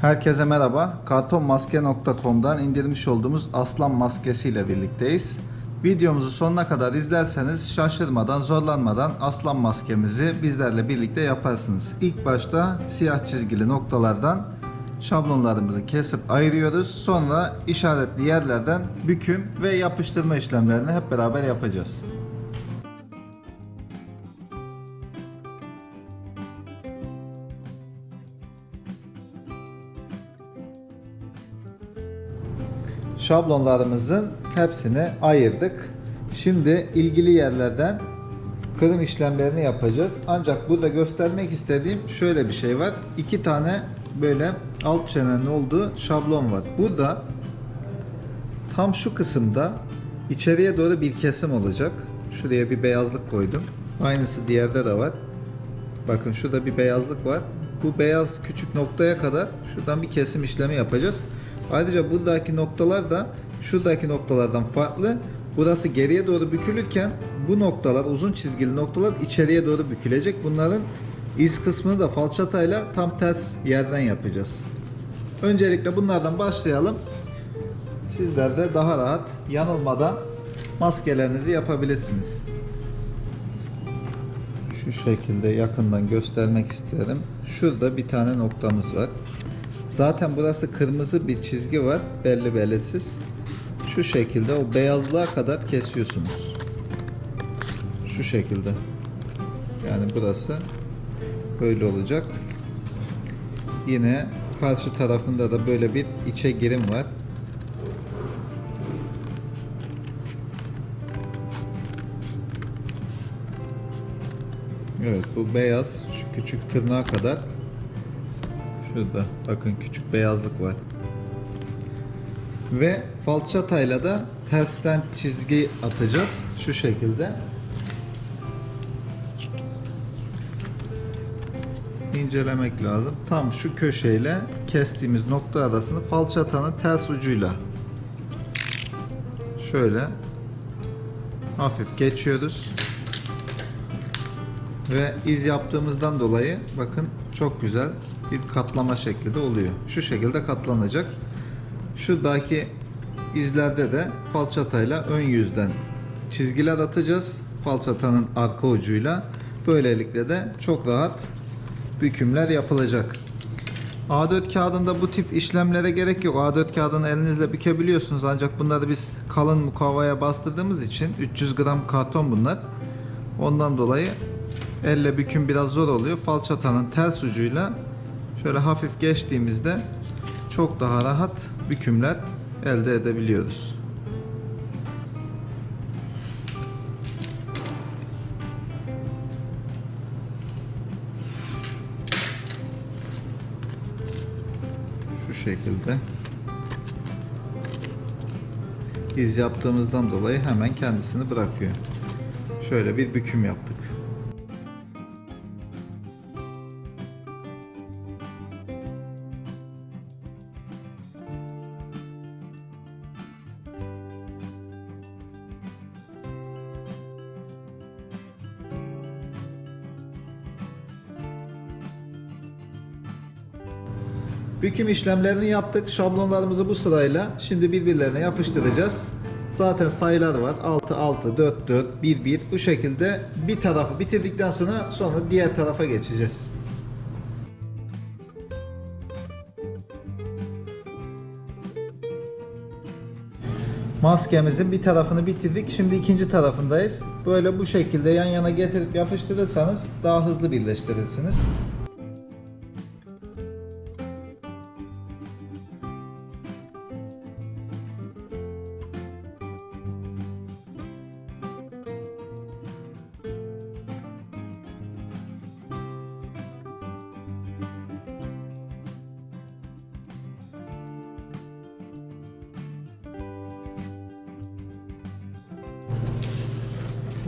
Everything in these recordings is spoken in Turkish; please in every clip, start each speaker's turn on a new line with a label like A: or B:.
A: Herkese merhaba. Kartonmaske.com'dan indirmiş olduğumuz aslan maskesiyle birlikteyiz. Videomuzu sonuna kadar izlerseniz şaşırmadan, zorlanmadan aslan maskemizi bizlerle birlikte yaparsınız. İlk başta siyah çizgili noktalardan şablonlarımızı kesip ayırıyoruz. Sonra işaretli yerlerden büküm ve yapıştırma işlemlerini hep beraber yapacağız. Şablonlarımızın hepsini ayırdık. Şimdi ilgili yerlerden kırım işlemlerini yapacağız. Ancak burada göstermek istediğim şöyle bir şey var. İki tane böyle alt çenenin olduğu şablon var. Burada tam şu kısımda içeriye doğru bir kesim olacak. Şuraya bir beyazlık koydum. Aynısı diğerde de var. Bakın şurada bir beyazlık var. Bu beyaz küçük noktaya kadar şuradan bir kesim işlemi yapacağız. Ayrıca buradaki noktalar da şuradaki noktalardan farklı. Burası geriye doğru bükülürken bu noktalar uzun çizgili noktalar içeriye doğru bükülecek. Bunların iz kısmını da falçatayla tam ters yerden yapacağız. Öncelikle bunlardan başlayalım. Sizler de daha rahat yanılmadan maskelerinizi yapabilirsiniz. Şu şekilde yakından göstermek isterim. Şurada bir tane noktamız var. Zaten burası kırmızı bir çizgi var. Belli belirsiz. Şu şekilde o beyazlığa kadar kesiyorsunuz. Şu şekilde. Yani burası böyle olacak. Yine karşı tarafında da böyle bir içe girim var. Evet bu beyaz şu küçük tırnağa kadar Şurada bakın küçük beyazlık var. Ve falçatayla da tersten çizgi atacağız. Şu şekilde. incelemek lazım. Tam şu köşeyle kestiğimiz nokta arasını falçatanın ters ucuyla şöyle hafif geçiyoruz. Ve iz yaptığımızdan dolayı bakın çok güzel bir katlama şekli de oluyor. Şu şekilde katlanacak. Şuradaki izlerde de falçatayla ön yüzden çizgiler atacağız. Falçatanın arka ucuyla. Böylelikle de çok rahat bükümler yapılacak. A4 kağıdında bu tip işlemlere gerek yok. A4 kağıdını elinizle bükebiliyorsunuz ancak bunları biz kalın mukavvaya bastırdığımız için 300 gram karton bunlar. Ondan dolayı elle büküm biraz zor oluyor. Falçatanın ters ucuyla şöyle hafif geçtiğimizde çok daha rahat bükümler elde edebiliyoruz. Şu şekilde iz yaptığımızdan dolayı hemen kendisini bırakıyor. Şöyle bir büküm yaptık. Büküm işlemlerini yaptık. Şablonlarımızı bu sırayla şimdi birbirlerine yapıştıracağız. Zaten sayılar var. 6 6 4 4 1 1 bu şekilde bir tarafı bitirdikten sonra sonra diğer tarafa geçeceğiz. Maskemizin bir tarafını bitirdik. Şimdi ikinci tarafındayız. Böyle bu şekilde yan yana getirip yapıştırırsanız daha hızlı birleştirirsiniz.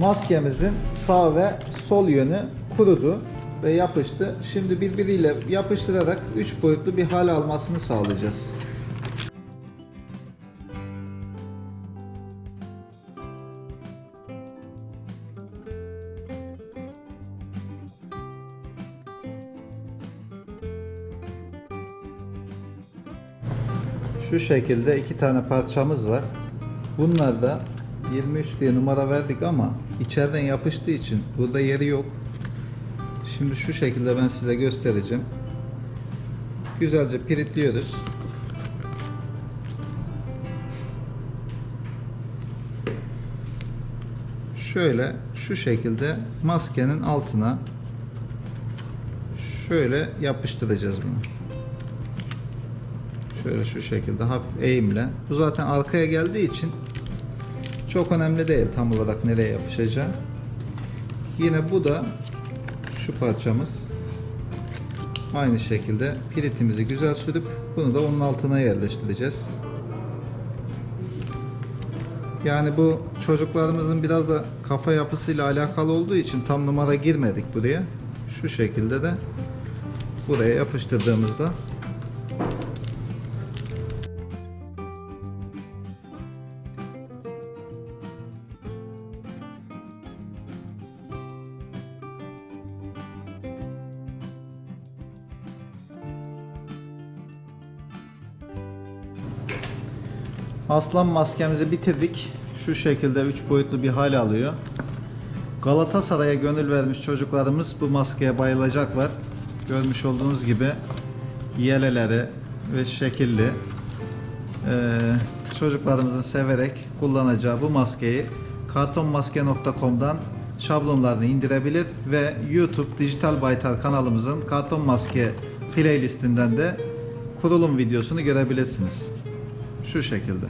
A: Maskemizin sağ ve sol yönü kurudu ve yapıştı. Şimdi birbiriyle yapıştırarak 3 boyutlu bir hal almasını sağlayacağız. Şu şekilde iki tane parçamız var. Bunlar da 23 diye numara verdik ama içeriden yapıştığı için burada yeri yok. Şimdi şu şekilde ben size göstereceğim. Güzelce piritliyoruz. Şöyle şu şekilde maskenin altına şöyle yapıştıracağız bunu. Şöyle şu şekilde hafif eğimle. Bu zaten arkaya geldiği için çok önemli değil tam olarak nereye yapışacağı. Yine bu da şu parçamız. Aynı şekilde piritimizi güzel sürüp bunu da onun altına yerleştireceğiz. Yani bu çocuklarımızın biraz da kafa yapısıyla alakalı olduğu için tam numara girmedik buraya. Şu şekilde de buraya yapıştırdığımızda Aslan maskemizi bitirdik. Şu şekilde 3 boyutlu bir hal alıyor. Galatasaray'a gönül vermiş çocuklarımız bu maskeye bayılacaklar. Görmüş olduğunuz gibi yeleleri ve şekilli ee, çocuklarımızın severek kullanacağı bu maskeyi kartonmaske.com'dan şablonlarını indirebilir ve YouTube Dijital Baytar kanalımızın karton maske playlistinden de kurulum videosunu görebilirsiniz. Şu şekilde.